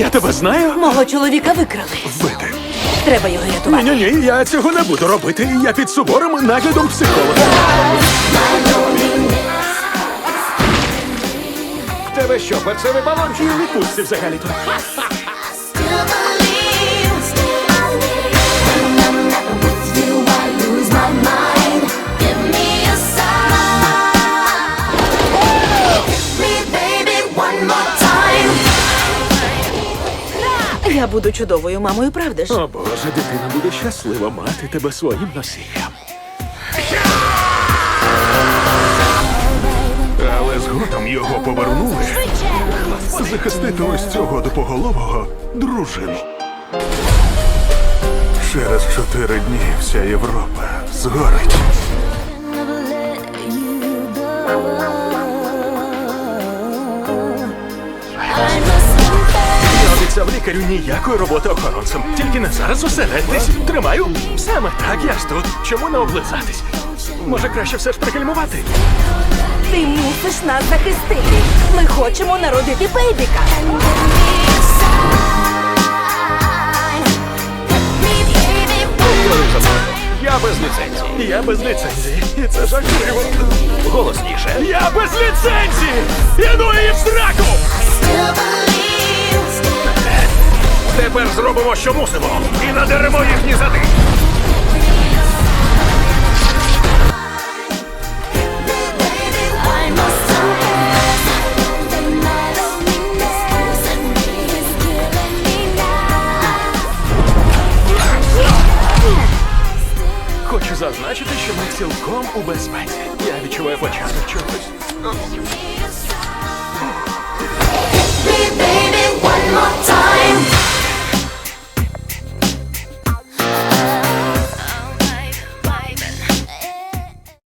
Я тебе знаю? Мого чоловіка викрали. Вбити. Треба його рятувати. Ні, ні, ні, я цього не буду робити. Я під суворим наглядом психолога. В тебе що, перцевий балончик? Я у відпустці взагалі-то. Я буду чудовою мамою, правда ж? О боже, дитина буде щаслива мати тебе своїм носієм. Але згодом його повернули захистити ось цього допоголового дружину. Через чотири дні вся Європа згорить. Лікарю ніякої роботи охоронцем. Тільки не зараз зосередьтесь. Тримаю. Саме так, я ж тут. Чому не облизатись? Може, краще все ж прикальмувати? Ти мусиш нас захистити. Ми хочемо народити бейбіка. Я без ліцензії. Я без ліцензії. І це жахливо. Голосніше. Я без ліцензії! Іду її Тепер зробимо, що мусимо. І надеремо їхні зади. Хочу зазначити, що ми цілком у безпеці. Я відчуваю початок чогось.